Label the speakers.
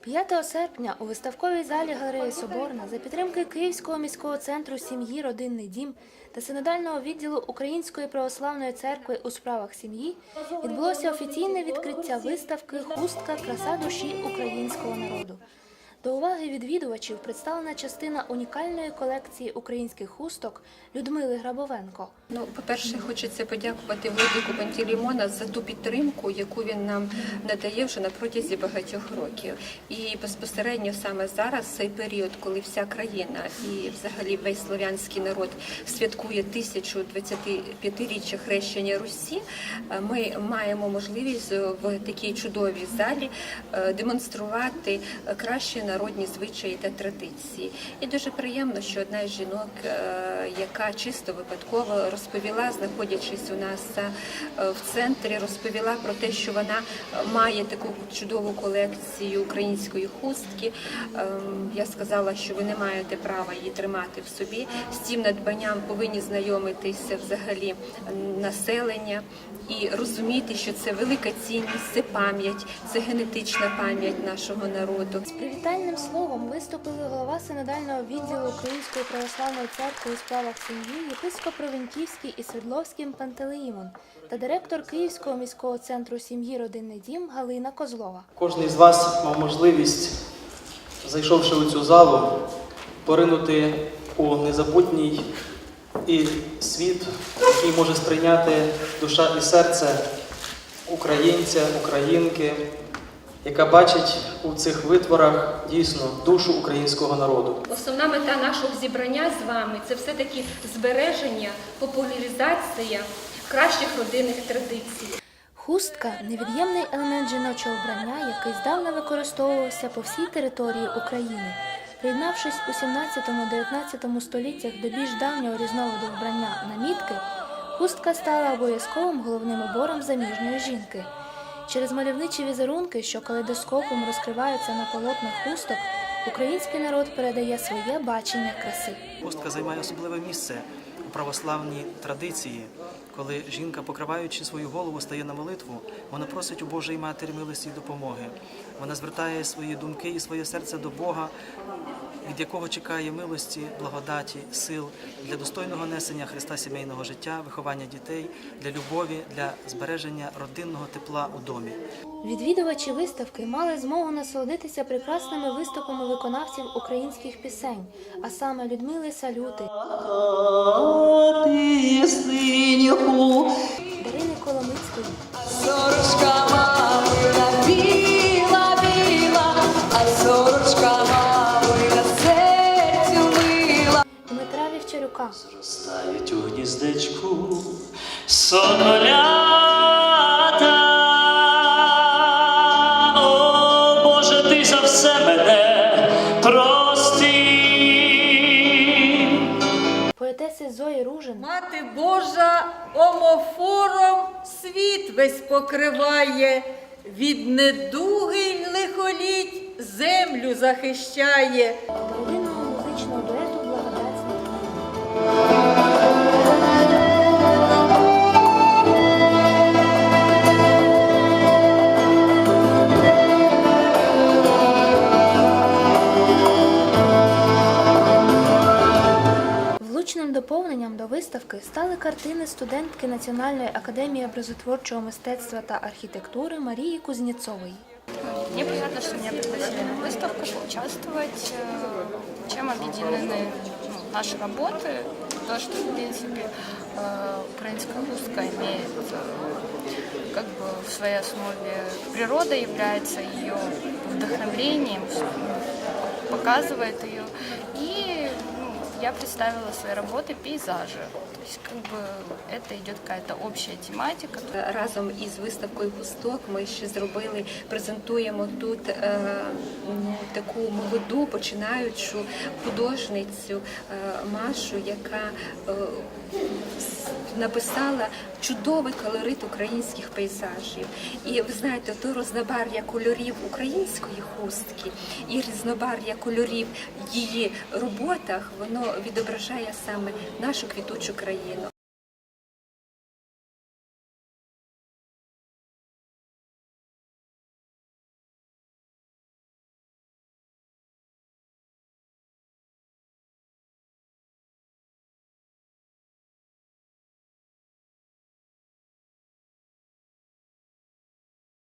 Speaker 1: 5 серпня у виставковій залі галереї Соборна за підтримки Київського міського центру сім'ї Родинний дім та синодального відділу Української православної церкви у справах сім'ї відбулося офіційне відкриття виставки Хустка краса душі українського народу. До уваги відвідувачів представлена частина унікальної колекції українських хусток Людмили Грабовенко.
Speaker 2: Ну, по-перше, хочеться подякувати Владику Пантелеймона за ту підтримку, яку він нам надає вже на протязі багатьох років. І безпосередньо саме зараз, цей період, коли вся країна і взагалі весь слов'янський народ святкує 1025-річчя хрещення Русі, е, ми маємо можливість в такій чудовій залі е, демонструвати е, кращі народні звичаї та традиції. І дуже приємно, що одна з жінок, е, яка чисто випадково розповіла, знаходячись у нас е, в центрі, розповіла про те, що вона має таку чудову колекцію української хустки. Ем, Я сказала, що ви не маєте права її тримати в собі. З цим надбанням повинні знайомитися взагалі населення і розуміти, що це велика цінність, це пам'ять, це генетична пам'ять нашого народу.
Speaker 1: З привітальним словом виступили голова синодального відділу Української православної церкви у справах сім'ї, єпископ Провінківський і Свердловський Пантелеїмон та директор Київського міського центру сім'ї Родинний дім Галина Козлова.
Speaker 3: Кожен із вас мав можливість, зайшовши у цю залу, поринути у незабутній і світ, який може сприйняти душа і серце українця, українки, яка бачить у цих витворах дійсно душу українського народу.
Speaker 2: Основна мета нашого зібрання з вами це все-таки збереження, популяризація кращих родинних традицій.
Speaker 1: Хустка невід'ємний елемент жіночого вбрання, який здавна використовувався по всій території України. Приєднавшись у 17-19 століттях до більш давнього різновиду вбрання намітки, хустка стала обов'язковим головним убором заміжньої жінки. Через мальовничі візерунки, що калейдоскопом розкриваються на полотнах хусток, український народ передає своє бачення краси.
Speaker 3: Хустка займає особливе місце у православній традиції, коли жінка, покриваючи свою голову, стає на молитву, вона просить у Божої Матері милості і допомоги. Вона звертає свої думки і своє серце до Бога, від якого чекає милості, благодаті, сил для достойного несення Христа сімейного життя, виховання дітей, для любові, для збереження родинного тепла у домі.
Speaker 1: Відвідувачі виставки мали змогу насолодитися прекрасними виступами виконавців українських пісень, а саме Людмили Салюти, Дарини Коломицької. Дмитра Вівчарюка,
Speaker 4: Ростають у гніздечку сонолята.
Speaker 1: Поетеси Ружин,
Speaker 5: Мати Божа омофором світ весь покриває, від недуги лихоліть землю захищає.
Speaker 1: виставки стали картини студентки Національної академії образотворчого мистецтва та архітектури Марії Кузнєцової.
Speaker 6: Мне приятно, что меня пригласили на выставку поучаствовать. Э, Чем объединены ну, наши работы? То, что, в принципе, э, украинская музыка имеет э, как бы в своей основе природа является ее вдохновлением, ну, показывает ее. И ну, я представила свои работы пейзажи. То есть как бы это идет какая-то общая тематика.
Speaker 2: Разом із виставкою пусток ми ще зробили, презентуємо тут е, ну, таку молоду починаючу художницю е, Машу, яка е, с- написала чудовий колорит українських пейзажів. І ви знаєте, то рознобар'я кольорів української хустки і різнобар'я кольорів в її роботах, відображає саме нашу квітучу країну.